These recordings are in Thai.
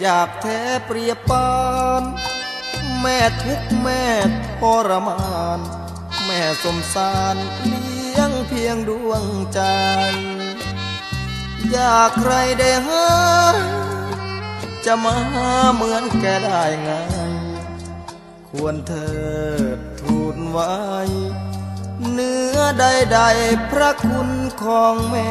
อยากแท้เปรียบปาน แม่ทุกแม่ทรมาน แม่สมสารเลี้ยงเพียงดวงใจ อยากใครได้หาจะมาเหมือนแกได้ไง ควรเธอทูลไว้ เนื้อใดๆพระคุณของแม่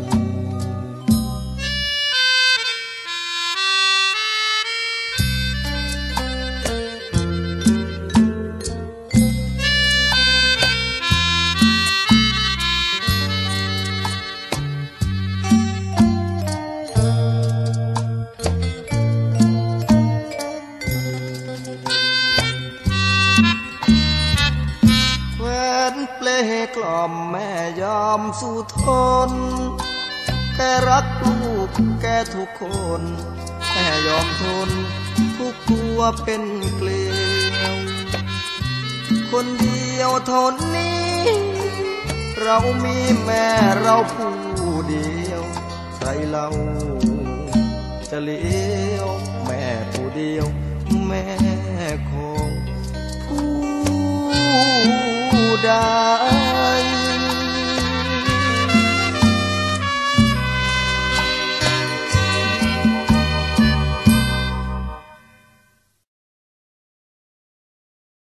กล่อมแม่ยอมสู้ทนแกรักลูกแกทุกคน แม่ยอมทน ทุกตัวเป็นเกลียว คนเดียวท่านี้ เรามีแม่เราผู้เดียว ใครเราจะเลี้ยวแม่ผู้เดียว แม่ของผู้ใด